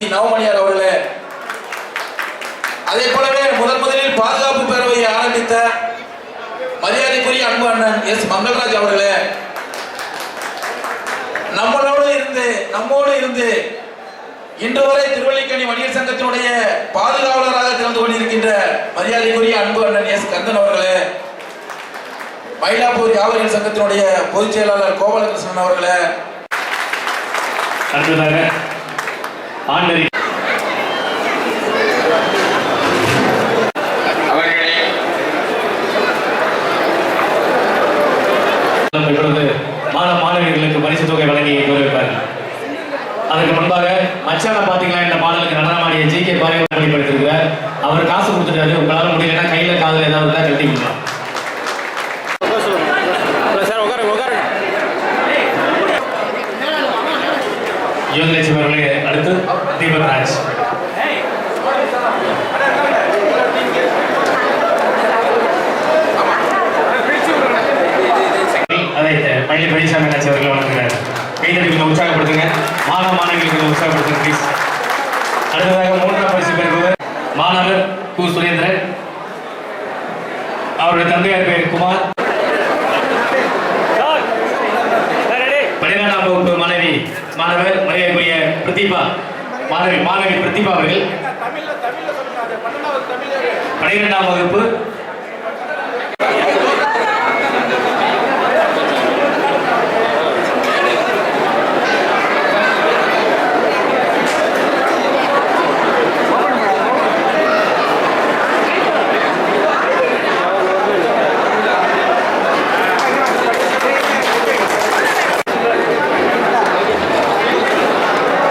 நவமணியார் அவர்களே அதே போலவே முதன் முதலில் பாதுகாப்பு பேரவையை ஆரம்பித்த மரியாதைக்குரிய அன்பு அண்ணன் எஸ். மங்கள்ராஜ் அவர்களே நம்மளோடு இருந்து நம்மோடு இருந்து இன்று வரை திருவள்ளிக்கணி வணிகர் சங்கத்தினுடைய பாதுகாவலராக திறந்து கொண்டிருக்கின்ற மரியாதைக்குரிய அன்பு அண்ணன் எஸ். கந்தன் அவர்களே மயிலாப்பூர் வியாபாரிகள் சங்கத்தினுடைய பொதுச் செயலாளர் கோபாலகிருஷ்ணன் அவர்களே. அடுத்ததாக இப்பொழுது மாணவ மாணவியர்களுக்கு பரிசு தொகை வழங்கி கௌரவிப்பார்கள் அதற்கு முன்பாக மச்சான பாத்தீங்களா இந்த பாடலுக்கு நடனமாடிய ஜி கே பாரி வெளிப்படுத்திருக்கிறார் அவர் காசு கொடுத்துட்டாரு. உங்களால முடியலன்னா கையில காதுல ஏதாவது கட்டி கொடுக்கலாம் யோகலட்சுமி அவர்களே அடுத்து தீபக்ராஜ் அதை பள்ளி பழனிசாமி ஆட்சி அவர்கள் வழங்குகிறார் கைதடிகளை உற்சாகப்படுத்துங்க. மாணவ மாணவிகளுக்கு உற்சாகப்படுத்துங்க ப்ளீஸ் அடுத்ததாக மூன்றாம் பரிசு பெறுபவர் மாணவர் கு. சுரேந்திரன். அவருடைய தந்தையார் பேர் குமார். பன்னிரெண்டாம் வகுப்பு மாணவி மாணவர் பிரதீபா மாணவி மாணவி பிரதீபா அவர்கள். பன்னிரெண்டாம் வகுப்பு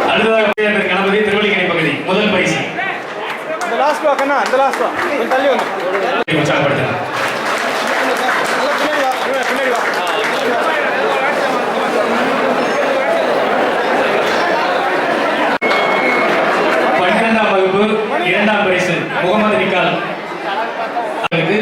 அடுத்ததாக பெயர் கணபதி திருவள்ளிக்கணி பகுதி முதல் பரிசு இந்த லாஸ்ட் வா கண்ணா அந்த லாஸ்ட் வா கொஞ்சம் தள்ளி வந்து உற்சாகப்படுத்துங்க பன்னிரெண்டாம் வகுப்பு இரண்டாம் பரிசு முகமது நிக்கால் அவருக்கு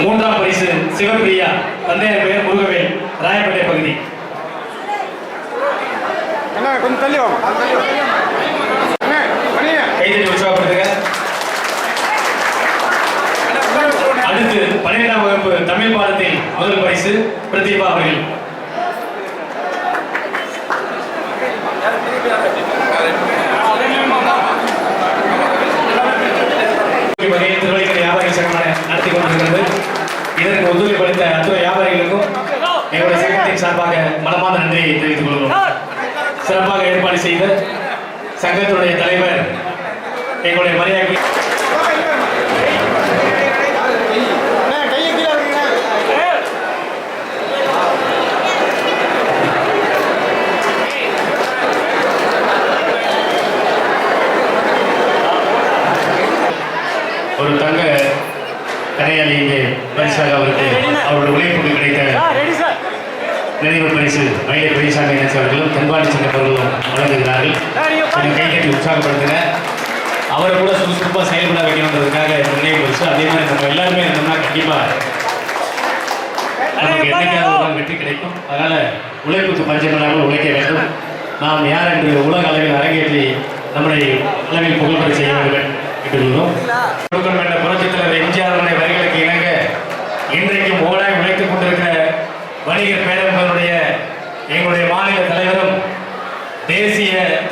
மூன்றாம் பரிசு சிவபிரியா தந்தையர் பெயர் முருகவேல் ராயப்பேட்டை பகுதி. கொஞ்சம் தள்ளி வாங்க. அடுத்து பன்னிரெண்டாம் வகுப்பு தமிழ் பாடத்தில் முதல் பரிசு பிரதீபா அவர்கள். வகையில் திருவள்ளிக்கரை வியாபாரி நடத்தி கொண்டிருக்கிறது. இதற்கு ஒத்துழைப்பு அளித்த அத்துறை வியாபாரிகளுக்கும் எங்களுடைய சங்கத்தின் சார்பாக மனமான நன்றியை தெரிவித்துக் கொள்கிறோம். சிறப்பாக ஏற்பாடு செய்த சங்கத்தினுடைய தலைவர் எங்களுடைய மரியாதை ஒரு தங்க கரையாளி இங்கே பரிசாக அவருக்கு அவருடைய உழைப்புக்கு கிடைத்த ரெடி சார். நினைவு பரிசு மயிலை பெரியசாமி நேசு அவர்களும் தென்பாண்டி சிங்கம் அவர்களும் வழங்குகிறார்கள். கை கட்டி உற்சாகப்படுத்துங்க அவரை கூட சுறுசுறுப்பாக செயல்பட இந்த நினைவு பரிசு. அதே மாதிரி நம்ம எல்லாருமே இருந்தோம்னா கண்டிப்பாக நமக்கு என்னைக்காவது வெற்றி கிடைக்கும். அதனால உழைப்புக்கு பஞ்சமில்லாமல் உழைக்க வேண்டும். நாம் யார் என்று உலக அளவில் அரங்கேற்றி நம்முடைய அளவில் புகழ்பெற செய்ய வேண்டும் கேட்டுக்கொள்கிறோம். கொடுக்கணும் என்ற புரட்சித் தலைவர் எம்ஜிஆர் வரிகளுக்கு இணங்க இன்றைக்கும் ஓடாய் உழைத்துக் கொண்டிருக்கிற வணிகர் பேரவர்களுடைய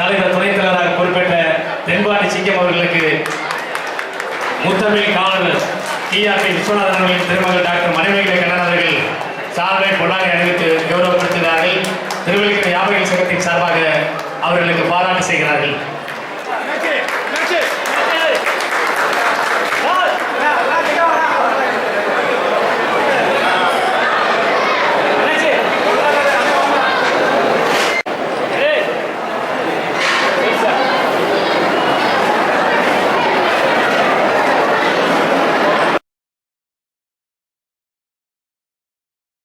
தலைவர் துணைத் தலைவராக பொறுப்பேற்ற தென்பாண்டி சிங்கம் அவர்களுக்கு முத்தமிழ் காவலர் டிஆர்பி விஸ்வநாதன் அவர்களின் திருமகள் டாக்டர் மணிமேகலை கண்ணன் அவர்கள் சார்பை பொன்னாடை அணிவித்து கௌரவப்படுத்துகிறார்கள். திருவள்ளிக்கரை வியாபாரிகள் சங்கத்தின் சார்பாக அவர்களுக்கு பாராட்டு செய்கிறார்கள்.